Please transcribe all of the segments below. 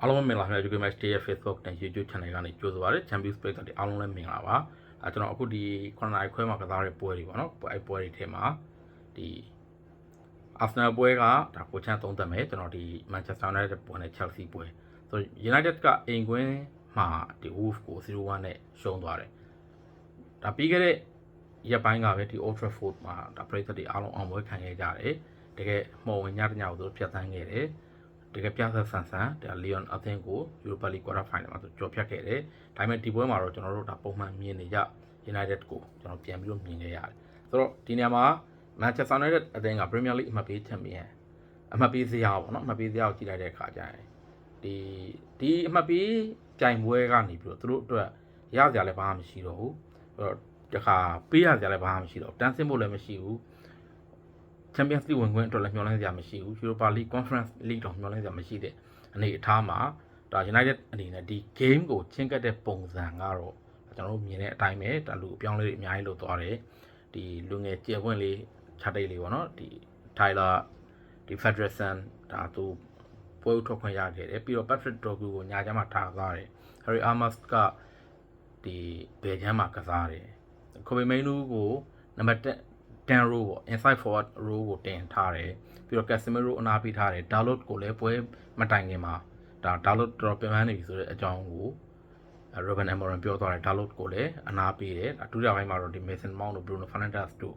အားလုံးပဲမင်္ဂလာပါခင်ဗျာ UK Match Day ရဲ့ Facebook နဲ့ YouTube Channel ကနေကြိုဆိုပါရစေ Champions League တွေအားလုံးလည်းမင်္ဂလာပါအဲကျွန်တော်အခုဒီ9နာရီခွဲမှာကစားတဲ့ပွဲတွေပေါ့နော်အဲပွဲတွေထဲမှာဒီ Arsenal ပွဲကဒါကိုချမ်းသုံးသက်မယ်ကျွန်တော်ဒီ Manchester United ပွဲနဲ့ Chelsea ပွဲဆို United ကအိမ်ကွင်းမှာဒီ Wolves ကို0-1နဲ့ရှုံးသွားတယ်ဒါပြီးခဲ့တဲ့ရက်ပိုင်းကပဲဒီ Old Trafford မှာဒါပရိသတ်တွေအားလုံးအောင်ပွဲခံခဲ့ကြတယ်တကယ်မော်ဝင်ညတညကိုသူတို့ဖြတ်သန်းခဲ့တယ် တကယ်ပြသက်ဆန်ဆန်ဒါလီယွန်အသင်းကို Europa League Quarter Final မှာသူကြော်ဖြတ်ခဲ့တယ်။ဒါပေမဲ့ဒီပွဲမှာတော့ကျွန်တော်တို့ဒါပုံမှန်မြင်နေကြ United ကိုကျွန်တော်ပြန်ပြီးတော့မြင်ခဲ့ရတယ်။ဆိုတော့ဒီနေရာမှာ Manchester United အသင်းက Premier League အမှတ်ပေးချန်ပီယံအမှတ်ပေးစရာပေါ့နော်အမှတ်ပေးစရာကိုကြည့်လိုက်တဲ့အခါကျရင်ဒီဒီအမှတ်ပေးပြိုင်ပွဲကနေပြီးတော့သူတို့အတွက်ရစရာလည်းဘာမှမရှိတော့ဘူး။အဲ့တော့တခါပေးရစရာလည်းဘာမှမရှိတော့ဘူး။တန်းဆင်းဖို့လည်းမရှိဘူး။ Champions League ဝင်ခွင့်အတွက်လည်းမျှော်လင့်စရာမရှိဘူး Europa League Conference League တော့မျှော်လင့်စရာမရှိတဲ့အနေအထားမှာဒါ United အနေနဲ့ဒီ game ကိုချင်းကပ်တဲ့ပုံစံကတော့ကျွန်တော်တို့မြင်တဲ့အတိုင်းပဲဒါလူအပြောင်းလဲတွေအများကြီးလုပ်သွားတယ်ဒီလူငယ်ကျေပွင့်လေးခြားတိတ်လေးပေါ့နော်ဒီ Tyler ဒီ Federation ဒါသူပွဲဥထွက်ခွင့်ရခဲ့တယ်ပြီးတော့ Patrick Dogu ကိုညာချမ်းမှာထားသွားတယ် Harry Amos ကဒီဘယ်ချမ်းမှာကစားတယ် Kobe Mainu ကိုနံပါတ် 10 10 row ပေါ့ inside forward row ကိုတင်ထားတယ်ပြီးတော့ Casemiro အနာပေးထားတယ် Dalot ကိုလည်းပွဲမတိုင်ခင်မှာဒါ Dalot တော့ပြန်ပန်းနေပြီဆိုတဲ့အကြောင်းကို Ruben Amorim ပြောသွားတယ် Dalot ကိုလည်းအနာပေးတယ်ဒုတိယပိုင်းမှာတော့ဒီ Mason Mount တို့ Bruno Fernandes တို့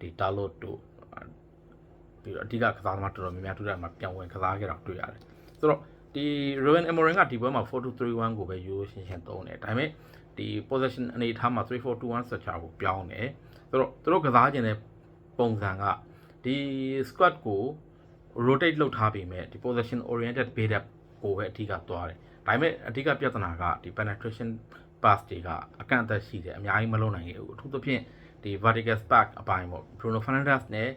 ဒီ Dalot တို့ပြီးတော့အဓိကကစားသမားတော်တော်များများဒုတိယမှာပြန်ဝင်ကစားခဲ့တာတွေ့ရတယ်ဆိုတော့ဒီ Ruben Amorim ကဒီပွဲမှာ4-2-3-1ကိုပဲရိုးရှင်းရှင်းသုံးတယ်ဒါပေမဲ့ဒီ possession အနေအထားမှာ3-4-2-1 structure ကိုပြောင်းတယ် ဆိုတော့သူတို့ကစားခြင်းတဲ့ပုံစံကဒီ squad ကို rotate လုပ်ထားပေမဲ့ဒီ possession oriented build up ကိုပဲအဓိကသွားတယ်ဒါပေမဲ့အဓိကပြဿနာကဒီ penetration pass တွေကအကန့်အသတ်ရှိတယ်အများကြီးမလုပ်နိုင်ဘူးအထူးသဖြင့်ဒီ vertical spark အပိုင်းပေါ့ Bruno Fernandes နဲ့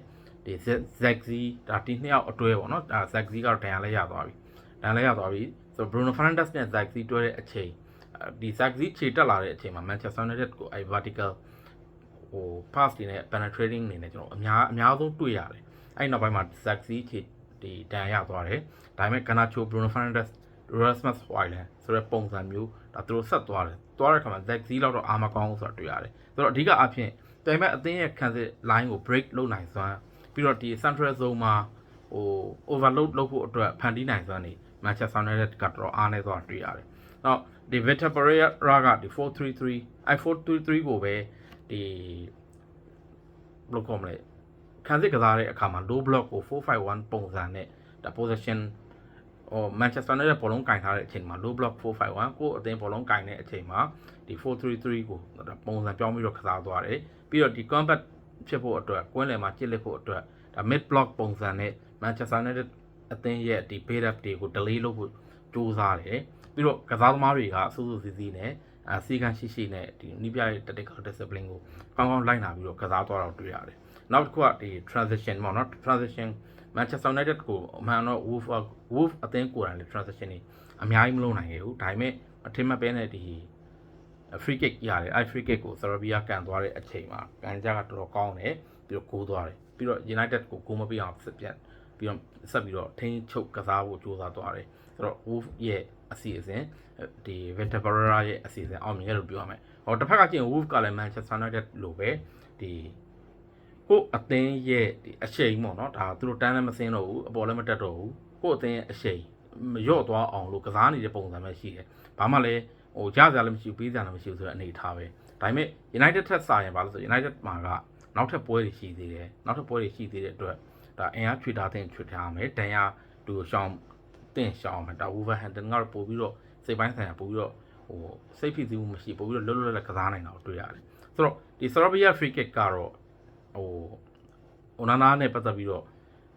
ဒီ Zagzi ဒါဒီနှစ်ယောက်အတွဲပေါ့နော်ဒါ Zagzi ကတော့ဒဏ်ရာလဲရသွားပြီဒဏ်ရာလဲရသွားပြီဆိုတော့ Bruno Fernandes နဲ့ Zagzi တွဲတဲ့အချိန်ဒီ Zagzi ခြေတက်လာတဲ့အချိန်မှာ Manchester United ကိုအဲ vertical ဟို pass တွေနဲ့ penetrating နေနဲ့ကျွန်တော်အများအများဆုံးတွေ့ရတယ်အဲ့နောက်ပိုင်းမှာ Zaxi ခြေဒီဒဏ်ရာရသွားတယ်ဒါပေမဲ့ Garnacho Bruno Fernandes Rasmus Højlund ဆိုတဲ့ပုံစံမျိုးဒါသူတို့ဆက်သွားတယ်သွားတဲ့အခါမှာ Zaxi လောက်တော့အာမကောင်းဆိုတာတွေ့ရတယ်ဆိုတော့အဓိကအဖြစ်တိုင်မဲ့အသင်းရဲ့ခံစစ် line ကို break လုပ်နိုင်စွမ်းပြီးတော့ဒီ central zone မှာဟို overload လုပ်ဖို့အတွက်ဖန်တီးနိုင်စွမ်းနေ Manchester United ကတော့အားနည်းသွားတွေ့ရတယ်။နောက်ဒီ Victor Pereira ကဒီ433အဲ433 ကိုပဲ ဒီဘယ်လိုခေါ်မလဲခံစစ်ကစားတဲ့အခါမှာ low block ကို451ပုံစံနဲ့ဒါ possession ဟို Manchester United ဘောလုံးကင်ထားတဲ့အချိန်မှာ low block 451ကိုအသင်းဘောလုံးကင်တဲ့အချိန်မှာဒီ433ကိုဒါပုံစံပြောင်းပြီးတော့ကစားသွားတယ်ပြီးတော့ဒီ combat ဖြစ်ဖို့အတွက်ကွင်းလယ်မှာကျစ်လက်ဖို့အတွက်ဒါ mid block ပုံစံနဲ့ Manchester United အသင်းရဲ့ဒီ build up တွေကို delay လုပ်ဖို့ကြိုးစားတယ်ပြီးတော့ကစားသမားတွေကစူးစူးစီးစီးနဲ့ အစီကံရှိရှိနဲ့ဒီနိပြရဲ့ tactical discipline ကိုကောင်းကောင်းလိုက်နာပြီးတော့ကစားသွားတော့တွေ့ရတယ်။နောက်တစ်ခုကဒီ transition ပေါ့နော် transition Manchester United ကိုအမှန်တော့ Wolf Wolf အသင်းကိုယ်တိုင်လေ transition တွေအများကြီးမလုပ်နိုင်ခဲ့ဘူး။ဒါပေမဲ့အထင်မှတ်ပဲနဲ့ဒီ free kick ရတယ်အဲ free kick ကို Serbia ကန်သွားတဲ့အချိန်မှာကန်ကြကတော်တော်ကောင်းတယ်ပြီးတော့ကိုးသွားတယ်ပြီးတော့ United ကိုကိုမပေးအောင်ဆက်ပြတ်ပြီးတော့ဆက်ပြီးတော့ထိန်းချုပ်ကစားဖို့ကြိုးစားသွားတယ် ဆိုတော့ Wolf ရဲ့အစီအစဉ်ဒီ Victor Pereira ရဲ့အစီအစဉ်အောင်မြင်ရလို့ပြောရမယ်ဟောတစ်ဖက်ကကျရင် Wolf ကလည်း Manchester United လိုပဲဒီကိုအသင်းရဲ့ဒီအရှိန်ပေါ့နော်ဒါသူတို့တန်းလည်းမစင်းတော့ဘူးအပေါ်လည်းမတက်တော့ဘူးကိုအသင်းရဲ့အရှိန်မလျော့သွားအောင်လို့ကစားနေတဲ့ပုံစံပဲရှိတယ်ဘာမှလည်းဟိုကြားစရာလည်းမရှိဘူးပေးစရာလည်းမရှိဘူးဆိုတဲ့အနေအထားပဲဒါပေမဲ့ United ထက်စာရင်ဘာလို့ဆို United မှာကနောက်ထပ်ပွဲတွေရှိသေးတယ်နောက်ထပ်ပွဲတွေရှိသေးတဲ့အတွက်ဒါအင်အားချွေထားတဲ့ချွေထားမယ်တန်ရသူရှောင်း တင်ရှောင်းမယ်ဒါ Wolverhampton ကတော့ပို့ပြီးတော့စိတ်ပိုင်းဆိုင်ရာပို့ပြီးတော့ဟိုစိတ်ဖိစီးမှုမရှိပို့ပြီးတော့လွတ်လွတ်လပ်လပ်ကစားနိုင်တာကိုတွေ့ရတယ်ဆိုတော့ဒီ Serbia free kick ကတော့ဟိုအိုနာနာနဲ့ပတ်သက်ပြီးတော့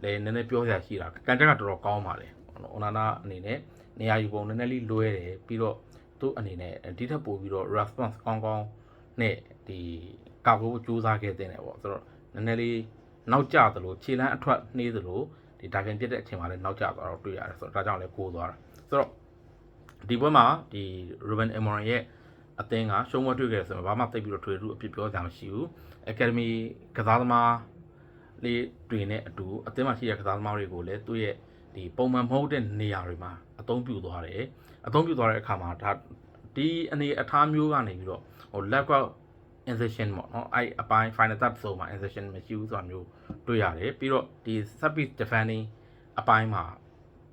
လည်းနည်းနည်းပြောစရာရှိတာကန်တက်ကတော်တော်ကောင်းပါတယ်အိုနာနာအနေနဲ့နေရာယူပုံနည်းနည်းလေးလွဲတယ်ပြီးတော့သူ့အနေနဲ့ဒီထက်ပိုပြီးတော့ response ကောင်းကောင်းနဲ့ဒီကောက်ဖို့ကြိုးစားခဲ့တဲ့နေပေါ့ဆိုတော့နည်းနည်းလေးနောက်ကျသလိုခြေလမ်းအထွက်နှေးသလို ဒီဒါကန်ပြစ်တဲ့အချိန်မှာလည်းနောက်ကျသွားတော့တွေ့ရတယ်ဆိုတော့ဒါကြောင့်လည်းကိုးသွားတာဆိုတော့ဒီဘက်မှာဒီ Ruben Amorim ရဲ့အသင်းကရှုံးမတွေ့ခဲ့တယ်ဆိုတော့ဘာမှသိပ်ပြီးတော့ထွေထူးအဖြစ်ပြောစရာမရှိဘူး Academy ကစားသမားလေးတွေနဲ့အတူအသင်းမှာရှိတဲ့ကစားသမားတွေကိုလည်းသူ့ရဲ့ဒီပုံမှန်မဟုတ်တဲ့နေရာတွေမှာအသုံးပြုသွားတယ်အသုံးပြုသွားတဲ့အခါမှာဒါဒီအနေအထားမျိုးကနေပြီးတော့ဟို laptop insertion ပေါ့နော်အဲ့အပိုင်း final touch ဆိုမှာ insertion မရှိဘူးဆိုတာမျိုးတွေ့ရတယ်ပြီးတော့ဒီ service defending အပိုင်းမှာ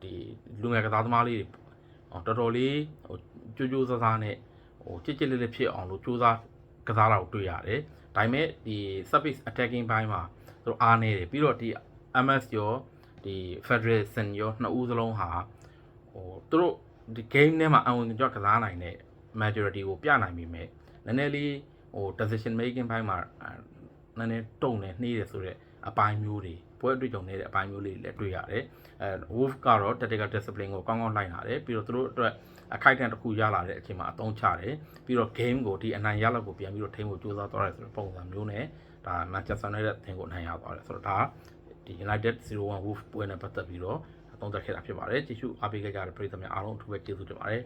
ဒီလူငယ်ကစားသမားလေးတွေဟိုတော်တော်လေးဟိုကြိုးကြိုးစားစားနဲ့ဟိုကြစ်ကြစ်လေးလေးဖြစ်အောင်လို့စူးစမ်းကစားတာကိုတွေ့ရတယ်ဒါပေမဲ့ဒီ service attacking ဘိုင်းမှာသူတို့အားနေတယ်ပြီးတော့ဒီ MS ရောဒီ Federation ရောနှစ်ဦးစလုံးဟာဟိုသူတို့ဒီ game ထဲမှာအဝင်ကြောက်ကစားနိုင်တဲ့ majority ကိုပြနိုင်ပြီမဲ့နည်းနည်းလေး ဟို decision making ဘိုင်းမှာနည်းနည်းတုံနေနှီးတယ်ဆိုတော့အပိုင်းမျိုးတွေပွဲအတွေ့အကြုံနေတဲ့အပိုင်းမျိုးလေးတွေလည်းတွေ့ရတယ်အဲ Wolf ကတော့ tactical discipline ကိုကောင်းကောင်းလိုက်လာတယ်ပြီးတော့သူတို့အတွက်အခိုက်အတန့်တစ်ခုရလာတဲ့အချိန်မှာအသုံးချတယ်ပြီးတော့ game ကိုဒီအနိုင်ရလောက်ကိုပြန်ပြီးတော့ထိန်းဖို့ကြိုးစားသွားတယ်ဆိုတဲ့ပုံစံမျိုးနဲ့ဒါ Manchester United အသင်းကိုအနိုင်ရသွားတယ်ဆိုတော့ဒါဒီ United 0-1 Wolf ပွဲနဲ့ပတ်သက်ပြီးတော့သုံးသပ်ခဲ့တာဖြစ်ပါတယ်ကြည့်ရှုအားပေးခဲ့ကြတဲ့ပရိသတ်များအားလုံးအထူးပဲကျေးဇူးတင်ပါတယ်